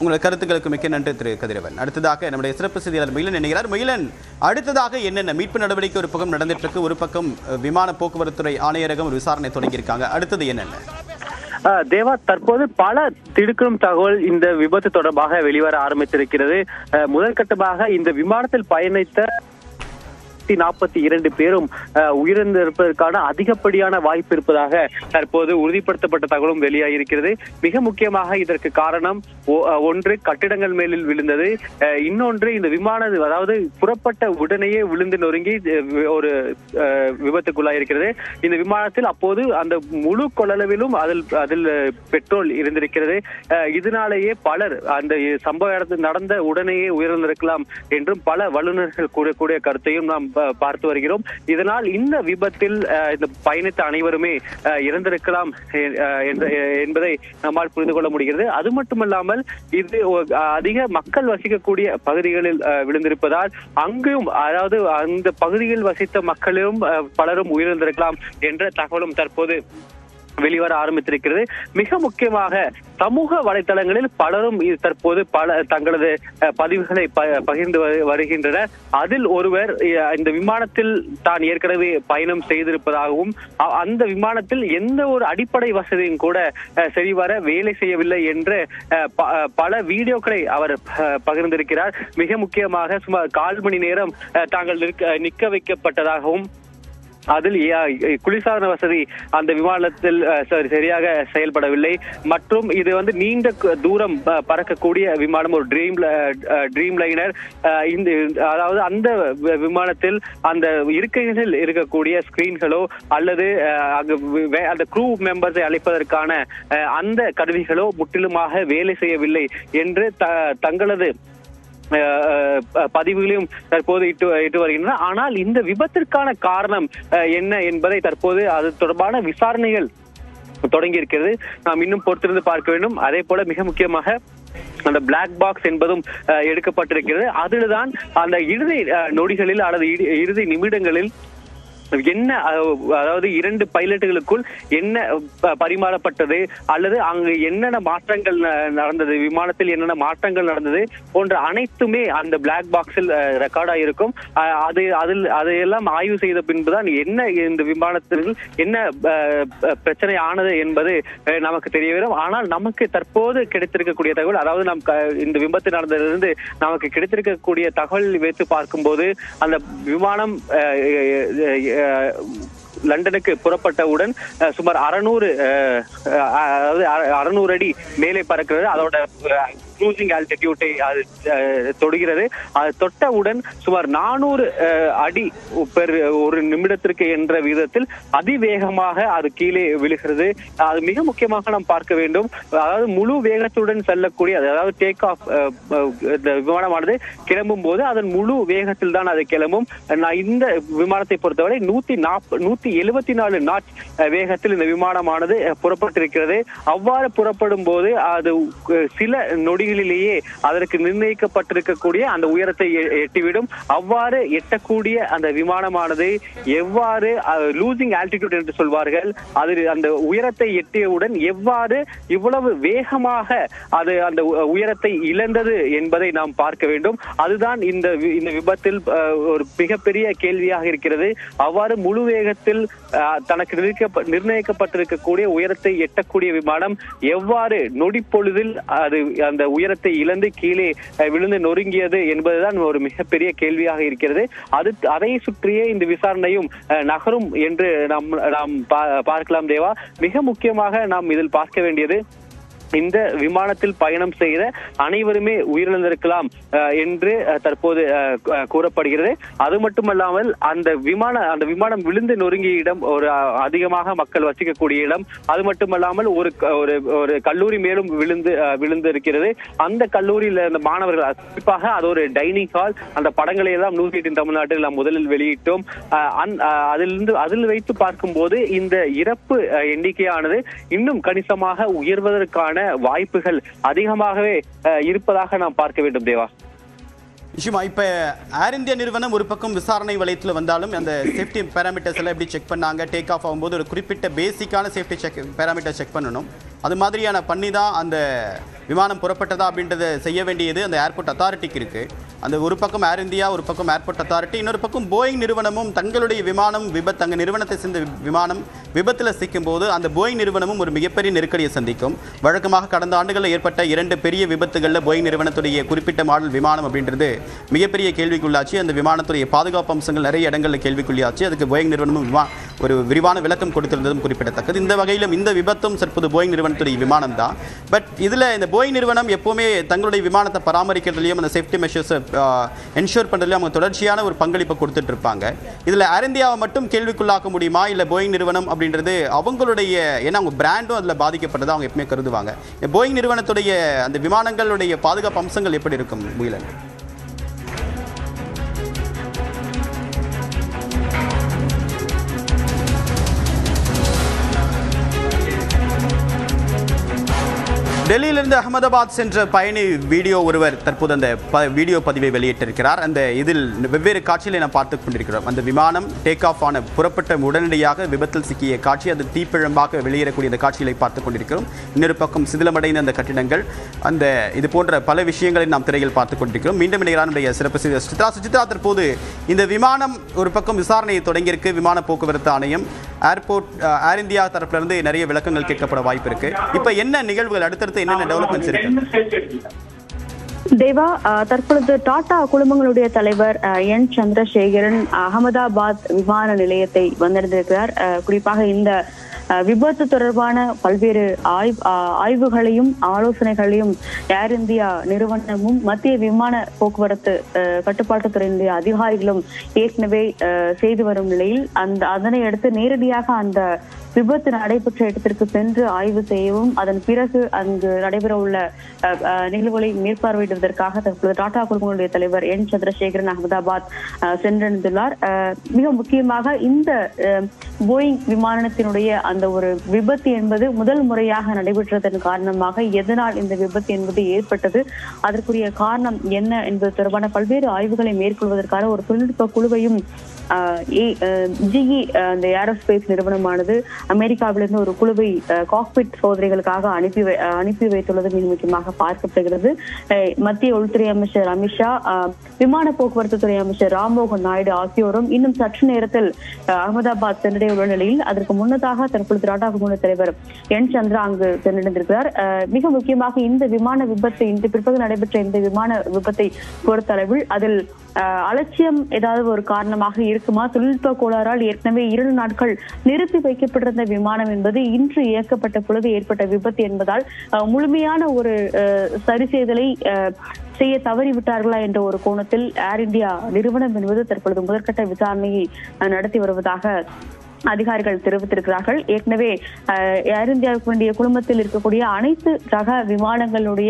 உங்களது கருத்துக்களுக்கு மிக்க நன்றி திரு கதிரவன். அடுத்ததாக நம்முடைய சிறப்பு செய்தியாளர் மயிலன் நினைகிறார் மயிலன் அடுத்ததாக என்னென்ன? மீட்பு நடவடிக்கை ஒரு பக்கம் நடந்துட்டு இருக்கு ஒரு பக்கம் விமான போக்குவரத்துறை ஆணையரகம் ஒரு விசாரணை தொடங்கியிருக்காங்க. அடுத்தது என்னென்ன? தேவா தற்போது பல திடுக்கும் தகவல் இந்த விபத்து தொடர்பாக வெளிவர ஆரம்பித்திருக்கிறது. முதற்கட்டமாக இந்த விமானத்தில் பயணித்த நாற்பத்தி இரண்டு பேரும் உயிரிழந்திருப்பதற்கான அதிகப்படியான வாய்ப்பு இருப்பதாக தற்போது உறுதிப்படுத்தப்பட்ட தகவலும் வெளியாகியிருக்கிறது. மிக முக்கியமாக இதற்கு காரணம் ஒன்று கட்டிடங்கள் மேலில் விழுந்தது. இன்னொன்று இந்த விமானம் அதாவது புறப்பட்ட உடனேயே விழுந்து நொறுங்கி ஒரு விபத்துக்குள்ளாயிருக்கிறது. இந்த விமானத்தில் அப்போது அந்த முழு கொள்ளளவிலும் அதில் அதில் பெட்ரோல் இருந்திருக்கிறது. இதனாலேயே பலர் அந்த சம்பவ இடத்தில் நடந்த உடனேயே உயிரிழந்திருக்கலாம் என்றும் பல வல்லுநர்கள் கூறக்கூடிய கருத்தையும் நாம் பார்த்து வருகிறோம். இதனால் இந்த விபத்தில் இந்த பயணித்த அனைவருமே இறந்திருக்கலாம் என்பதை நம்மால் புரிந்து கொள்ள முடிகிறது. அது மட்டுமல்லாமல் இது அதிக மக்கள் வசிக்கக்கூடிய பகுதிகளில் விழுந்திருப்பதால் அங்கும் அதாவது அந்த பகுதியில் வசித்த மக்களும் பலரும் உயிரிழந்திருக்கலாம் என்ற தகவலும் தற்போது வெளிவர ஆரம்பித்திருக்கிறது. மிக முக்கியமாக சமூக வலைத்தளங்களில் பலரும் தற்போது பல தங்களது பதிவுகளை ப- பகிர்ந்து வருகின்றனர். அதில் ஒருவர் இந்த விமானத்தில் தான் ஏற்கனவே பயணம் செய்திருப்பதாகவும் அ- அந்த விமானத்தில் எந்த ஒரு அடிப்படை வசதியும் கூட சரிவர வேலை செய்யவில்லை என்று அஹ், ப- பல வீடியோக்களை அவர் பகிர்ந்திருக்கிறார். மிக முக்கியமாக சுமார் கால் மணி நேரம் தாங்கள் நிற்க நிற்க வைக்கப்பட்டதாகவும் அதில் குளிர்சாதன வசதி அந்த விமானத்தில் சரியாக செயல்படவில்லை. மற்றும் இது வந்து நீண்ட தூரம் பறக்கக்கூடிய விமானம் ஒரு ட்ரீம் ட்ரீம் லைனர் இந்த அதாவது அந்த விமானத்தில் அந்த இருக்கைகளில் இருக்கக்கூடிய ஸ்கிரீன்களோ அல்லது அங்கு வே- அந்த க்ரூ மெம்பர்ஸை அழைப்பதற்கான அந்த கருவிகளோ முற்றிலுமாக வேலை செய்யவில்லை என்று த- தங்களது பதிவுகளையும் தற்போது இட்டு இட்டு வருகின்றன. ஆனால் இந்த விபத்திற்கான காரணம் அஹ், என்ன என்பதை தற்போது அது தொடர்பான விசாரணைகள் தொடங்கி இருக்கிறது நாம் இன்னும் பொறுத்திருந்து பார்க்க வேண்டும். அதே போல மிக முக்கியமாக அந்த பிளாக் பாக்ஸ் என்பதும் அஹ், எடுக்கப்பட்டிருக்கிறது. அதில்தான் அந்த இறுதி அஹ், நொடிகளில் அல்லது இறுதி நிமிடங்களில் என்ன அதாவது இரண்டு பைலட்டுகளுக்குள் என்ன ப- பரிமாறப்பட்டது? அல்லது அங்கு என்னென்ன மாற்றங்கள் ந- நடந்தது? விமானத்தில் என்னென்ன மாற்றங்கள் நடந்தது? போன்ற அனைத்துமே அந்த பிளாக் பாக்ஸில் ரெக்கார்டா இருக்கும் அது அதில் அதையெல்லாம் ஆய்வு செய்த பின்புதான் என்ன இந்த விமானத்தில் என்ன பிரச்சனை ஆனது என்பது நமக்கு தெரிய வரும். ஆனால் நமக்கு தற்போது கிடைத்திருக்கக்கூடிய தகவல் அதாவது நம் க- இந்த விபத்து நடந்ததிலிருந்து நமக்கு கிடைத்திருக்கக்கூடிய தகவல் வைத்து பார்க்கும்போது அந்த விமானம் லண்டனுக்கு புறப்பட்டவுடன் சுமார் அறுநூறு அதாவது அறுநூறு அடி மேலே பறக்கிறது. அதோட க்ரூசிங் ஆல்டிடியூட்டை அது தொடுகிறது. அது தொட்டவுடன் சுமார் நானூறு அடி பெர் ஒரு நிமிடத்திற்கு என்ற விதத்தில் அதிவேகமாக அது கீழே விழுகிறது. அது மிக முக்கியமாக நாம் பார்க்க வேண்டும். அதாவது முழு வேகத்துடன் செல்லக்கூடிய அதாவது டேக் ஆஃப் இந்த விமானமானது கிளம்பும் போது அதன் முழு வேகத்தில் தான் அது கிளம்பும். நான் இந்த விமானத்தை பொறுத்தவரை நூத்தி நாற்பது நூத்தி எழுபத்தி நாலு நாட் வேகத்தில் இந்த விமானமானது புறப்பட்டிருக்கிறது. அவ்வாறு புறப்படும் போது அது சில நொடி நொடிகளிலேயே அதற்கு நிர்ணயிக்கப்பட்டிருக்கக்கூடிய அந்த உயரத்தை எட்டிவிடும். அவ்வாறு எட்டக்கூடிய அந்த விமானமானது எவ்வாறு லூசிங் ஆல்டிடியூட் என்று சொல்வார்கள் அது அந்த உயரத்தை எட்டியவுடன் எவ்வாறு இவ்வளவு வேகமாக அது அந்த உயரத்தை இழந்தது என்பதை நாம் பார்க்க வேண்டும். அதுதான் இந்த இந்த விபத்தில் ஒரு மிகப்பெரிய கேள்வியாக இருக்கிறது. அவ்வாறு முழு வேகத்தில் தனக்கு நிர்ணயிக்கப்பட்டிருக்கக்கூடிய உயரத்தை எட்டக்கூடிய விமானம் எவ்வாறு நொடிப்பொழுதில் அது அந்த உயரத்தை இழந்து கீழே அஹ், விழுந்து நொறுங்கியது என்பதுதான் ஒரு மிகப்பெரிய கேள்வியாக இருக்கிறது. அது அதை சுற்றியே இந்த விசாரணையும் அஹ், நகரும் என்று நாம் நாம் பா- பார்க்கலாம் தேவா. மிக முக்கியமாக நாம் இதில் பார்க்க வேண்டியது இந்த விமானத்தில் பயணம் செய்த அனைவருமே உயிரிழந்திருக்கலாம் என்று தற்போது கூறப்படுகிறது. அது மட்டுமல்லாமல் அந்த விமான அந்த விமானம் விழுந்து நொறுங்கிய இடம் ஒரு அதிகமாக மக்கள் வசிக்கக்கூடிய இடம். அது மட்டுமல்லாமல் ஒரு ஒரு ஒரு கல்லூரி மேலும் விழுந்து விழுந்து இருக்கிறது அந்த கல்லூரியில் இருந்த மாணவர்கள் குறிப்பாக அது ஒரு டைனிங் ஹால். அந்த படங்களை எல்லாம் நியூஸ் எயிட்டின் தமிழ்நாட்டில் நாம் முதலில் வெளியிட்டோம். அஹ், அந்- அதிலிருந்து அதில் வைத்து பார்க்கும்போது இந்த இறப்பு எண்ணிக்கையானது இன்னும் கணிசமாக உயர்வதற்கான வாய்ப்புகள் அதிகமாகவே இருப்பதாக நாம் பார்க்க வேண்டும் தேவா. நிச்சயமா இப்ப ஏர் இந்தியா நிறுவனம் ஒரு பக்கம் விசாரணை வளையத்தில் வந்தாலும் அந்த சேஃப்டி பேராமீட்டர்ஸ் எல்லாம் எப்படி செக் பண்ணாங்க டேக் ஆஃப் ஆகும்போது ஒரு குறிப்பிட்ட பேசிக்கான சேஃப்டி செக் பேராமீட்டர் செக் பண்ணணும். அது மாதிரியான பண்ணி தான் அந்த விமானம் புறப்பட்டதா அப்படின்றத செய்ய வேண்டியது அந்த ஏர்போர்ட் அத்தாரிட்டிக்கு இருக்குது அந்த ஒரு பக்கம் ஏர் இந்தியா ஒரு பக்கம் ஏர்போர்ட் அத்தாரிட்டி இன்னொரு பக்கம் போயிங் நிறுவனமும் தங்களுடைய விமானம் விபத்து அங்கே நிறுவனத்தை சேர்ந்த விமானம் விபத்தில் சிக்கும் போது அந்த போயிங் நிறுவனமும் ஒரு மிகப்பெரிய நெருக்கடியை சந்திக்கும். வழக்கமாக கடந்த ஆண்டுகளில் ஏற்பட்ட இரண்டு பெரிய விபத்துகளில் போயிங் நிறுவனத்துடைய குறிப்பிட்ட மாடல் விமானம் அப்படின்றது மிகப்பெரிய கேள்விக்குள்ளாச்சு. அந்த விமானத்துடைய பாதுகாப்பு அம்சங்கள் நிறைய இடங்களில் கேள்விக்குள்ளாச்சு அதுக்கு போயிங் நிறுவனமும் விமா ஒரு விரிவான விளக்கம் கொடுத்திருந்ததும் குறிப்பிடத்தக்கது. இந்த வகையிலும் இந்த விபத்தும் தற்போது போயிங் நிறுவனத்துடைய விமானம் தான். பட் இதில் இந்த போயிங் நிறுவனம் எப்போவுமே தங்களுடைய விமானத்தை பராமரிக்கிறதுலையும் அந்த சேஃப்டி மெஷர்ஸை என்ஷூர் பண்ணுறதுலையும் அவங்க தொடர்ச்சியான ஒரு பங்களிப்பை கொடுத்துட்டு இருப்பாங்க. இதில் ஏர் இந்தியாவை மட்டும் கேள்விக்குள்ளாக்க முடியுமா? இல்லை போயிங் நிறுவனம் அப்படின்றது அவங்களுடைய ஏன்னா அவங்க பிராண்டும் அதில் பாதிக்கப்பட்டதாக அவங்க எப்பவுமே கருதுவாங்க. இந்த போயிங் நிறுவனத்துடைய அந்த விமானங்களுடைய பாதுகாப்பு அம்சங்கள் எப்படி இருக்கும் முயலன் டெல்லியிலிருந்து அகமதாபாத் சென்ற பயணி வீடியோ ஒருவர் தற்போது அந்த ப வீடியோ பதிவை வெளியிட்டிருக்கிறார். அந்த இதில் வெவ்வேறு காட்சிகளை நாம் பார்த்து கொண்டிருக்கிறோம். அந்த விமானம் டேக் ஆஃப் ஆன புறப்பட்ட உடனடியாக விபத்தில் சிக்கிய காட்சி அது தீப்பிழம்பாக வெளியேறக்கூடிய அந்த காட்சிகளை பார்த்து கொண்டிருக்கிறோம். இன்னொரு பக்கம் சிதிலமடைந்த அந்த கட்டிடங்கள் அந்த இது போன்ற பல விஷயங்களை நாம் திரையில் பார்த்து கொண்டிருக்கிறோம். மீண்டும் இணைகிறானுடைய சிறப்பு செய்தி சுசித்ரா சுசித்ரா தற்போது இந்த விமானம் ஒரு பக்கம் விசாரணையை தொடங்கியிருக்கு. விமான போக்குவரத்து ஆணையம் ஏர்போர்ட் ஏர் uh, இந்தியா தரப்புல இருந்து நிறைய விளக்கங்கள் கேட்கப்பட வாய்ப்பு இருக்கு இப்போ என்ன நிகழ்வுகள்? அடுத்தடுத்து என்னென்ன டெவலப்மெண்ட்ஸ் இருக்கு? தேவா தற்பொழுது டாடா குழுமங்களுடைய தலைவர் அஹ், என் சந்திரசேகரன் அகமதாபாத் விமான நிலையத்தை வந்திருந்திருக்கிறார். அஹ், குறிப்பாக இந்த விபத்து தொடர்பான பல்வேறு ஆய்வு ஆய்வுகளையும் ஆலோசனைகளையும் ஏர் இந்தியா நிறுவனமும் மத்திய விமான போக்குவரத்து அஹ், கட்டுப்பாட்டுத்துறையினுடைய அதிகாரிகளும் ஏற்கனவே செய்து வரும் நிலையில் அந்த அதனை அடுத்து நேரடியாக அந்த விபத்து நடைபெற்ற இடத்திற்கு சென்று ஆய்வு செய்யவும் அதன் பிறகு அங்கு நடைபெற உள்ள நிகழ்வுகளை மேற்பார்வையிடுவதற்காக தற்போது டாடா குழுமங்களுடைய தலைவர் என் சந்திரசேகரன் அகமதாபாத் சென்றடைந்துள்ளார். மிக முக்கியமாக இந்த போயிங் விமானத்தினுடைய அந்த ஒரு விபத்து என்பது முதல் முறையாக நடைபெற்றதன் காரணமாக எதனால் இந்த விபத்து என்பது ஏற்பட்டது அதற்குரிய காரணம் என்ன என்பது தொடர்பான பல்வேறு ஆய்வுகளை மேற்கொள்வதற்கான ஒரு தொழில்நுட்ப குழுவையும் ஜிஇ அந்த ஏரோஸ்பேஸ் நிறுவனமானது அமெரிக்காவிலிருந்து ஒரு குழுவை காக்பிட் சோதனைகளுக்காக அனுப்பி அனுப்பி வைத்துள்ளது மிக முக்கியமாக பார்க்கப்படுகிறது. மத்திய உள்துறை அமைச்சர் அமித்ஷா விமான போக்குவரத்து துறை அமைச்சர் ராம்மோகன் நாயுடு ஆகியோரும் இன்னும் சற்று நேரத்தில் அகமதாபாத் சென்றடைய உள்ள நிலையில் அதற்கு முன்னதாக தற்பொழுது டாடா குழும தலைவர் என் சந்திரா அங்கு சென்றடைந்திருக்கிறார். மிக முக்கியமாக இந்த விமான விபத்து இந்த பிற்பகல் நடைபெற்ற இந்த விமான விபத்தை பொறுத்தளவில் அதில் அலட்சியம் ஏதாவது ஒரு காரணமாக இருக்குமா? தொழில்நுட்ப கோளாறால் ஏற்கனவே இரண்டு நாட்கள் நிறுத்தி வைக்கப்பட்ட வைக்கப்பட்டிருந்த விமானம் என்பது இன்று இயக்கப்பட்ட பொழுது ஏற்பட்ட விபத்து என்பதால் முழுமையான ஒரு சரி செய்தலை செய்ய தவறிவிட்டார்களா என்ற ஒரு கோணத்தில் ஏர் இந்தியா நிறுவனம் என்பது தற்பொழுது முதற்கட்ட விசாரணையை நடத்தி வருவதாக அதிகாரிகள் தெரிவித்திருக்கிறார்கள். ஏற்கனவே ஏர் இந்தியாவுக்கு வேண்டிய குழுமத்தில் இருக்கக்கூடிய அனைத்து ரக விமானங்களுடைய